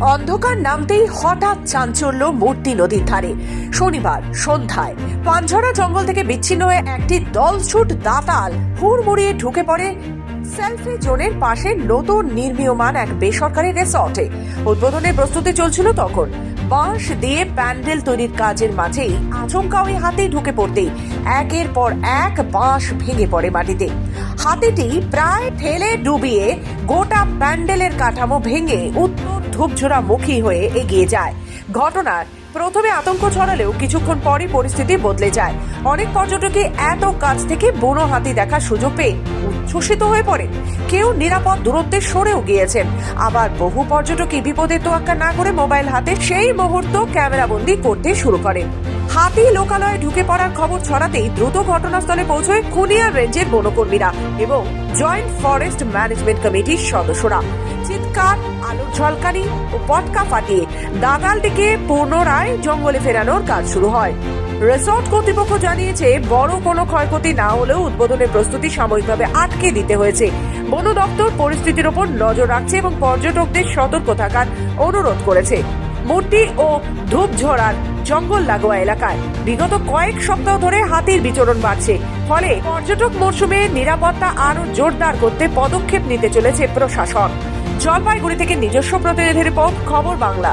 অন্ধকার নামতেই হঠাৎ চাঞ্চল্য মূর্তি নদীর ধারে। শনিবার সন্ধ্যায় পাঞ্ঝরা জঙ্গল থেকে বিচ্ছিন্ন হয়ে একটি দলছুট দাতাল হুড়মুড়িয়ে ঢুকে পড়ে সেলফি জোনের পাশে নতুন নির্মীয়মান এক বেসরকারি রিসর্টে। উদ্বোধনের প্রস্তুতি চলছিল তখন। বাঁশ দিয়ে প্যান্ডেল তৈরির কাজের মাঝেই আচমকা ওই হাতি ঢুকে পড়তেই একের পর এক বাঁশ ভেঙে পড়ে মাটিতে। হাতিটি প্রায় ঠেলে ডুবিয়ে গোটা প্যান্ডেলের কাঠামো ভেঙে উত্তর ধূপঝোড়া মুখী হয়ে এগিয়ে যায়। ঘটনার প্রথমে আতঙ্ক ছড়ালেও কিছুক্ষণ পরই পরিস্থিতি বদলে যায়। অনেক পর্যটকই এত কাছ থেকে বুনো হাতি দেখার সুযোগ পেয়ে উচ্ছ্বসিত হয়ে পড়ে কেউ নিরাপদ দূরত্বে সরেও গিয়েছেন। আবার বহু পর্যটকই বিপদে তোয়াক্কা না করে মোবাইল হাতে সেই মুহূর্ত ক্যামেরাবন্দি করতে শুরু করেন। হাতি লোকালয়ে ঢুকে পড়ার খবর ছড়াতেই দ্রুত ঘটনাস্থলে পৌঁছয় খুনিয়া রেঞ্জের বনকর্মীরা এবং জয়েন্ট ফরেস্ট ম্যানেজমেন্ট কমিটির সদস্যরা। চিৎকার, আলোর ঝলকানি ও পটকা ফাটিয়ে দাগালটিকে পুনরায় জঙ্গলে ফেরানোর কাজ শুরু হয়। রিসর্ট কর্তৃপক্ষ জানিয়েছে, বড় কোনো ক্ষয়ক্ষতি না হলেও উদ্বোধনের প্রস্তুতি সাময়িকভাবে আটকে দিতে হয়েছে। বন দপ্তর পরিস্থিতির ওপর নজর রাখছে এবং পর্যটকদের সতর্ক থাকার অনুরোধ করেছে। মূর্তি ও ধূপঝড়ার জঙ্গল লাগোয়া এলাকায়। বিগত কয়েক সপ্তাহ ধরে হাতির বিচরণ বাড়ছে। ফলে পর্যটক মরশুমে নিরাপত্তা আরও জোরদার করতে পদক্ষেপ নিতে চলেছে প্রশাসন। জলপাইগুড়ি থেকে নিজস্ব প্রতিনিধি রিপোর্ট, খবর বাংলা।